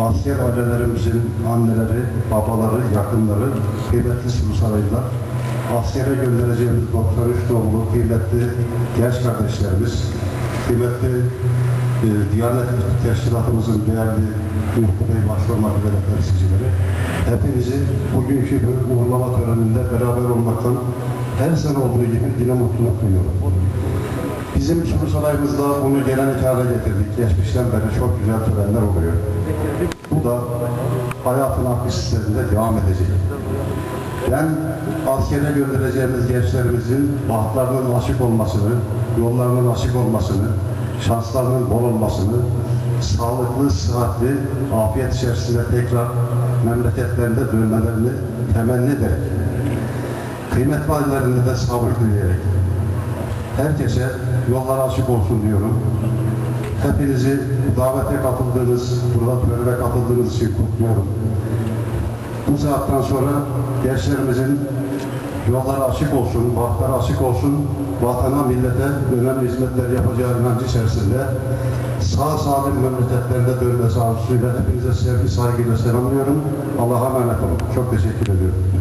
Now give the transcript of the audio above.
asker ailelerimizin anneleri, babaları, yakınları, kıymetli sulu saraylar, askere göndereceğimiz 93 doğumlu kıymetli genç kardeşlerimiz, kıymetli e, Diyanet Teşkilatımızın değerli Ülkü Bey olmak üzere temsilcileri, hepinizi bugünkü bu uğurlama töreninde beraber olmaktan her sene olduğu gibi yine mutluluk duyuyorum. Bizim Sulu Sarayımızda bunu gelenek hale getirdik. Geçmişten beri çok güzel törenler oluyor. Bu da hayatın akış sisteminde devam edecek. Ben askere göndereceğimiz gençlerimizin bahtlarının açık olmasını, yollarının açık olmasını, şanslarının bol olmasını, sağlıklı, sıhhatli, afiyet içerisinde tekrar memleketlerinde dönmelerini temenni ederek, kıymetli ailelerinde de sabır dileyerek, herkese yollar açık olsun diyorum. Hepinizi davete katıldığınız, burada törene katıldığınız için kutluyorum. Bu saatten sonra gençlerimizin yolları açık olsun, bahtları açık olsun, vatana, millete önemli hizmetler yapacağı inancı içerisinde sağ salim memleketlerinde dönmesi arzusuyla hepinize sevgi, saygıyla selamlıyorum. Allah'a emanet olun. Çok teşekkür ediyorum.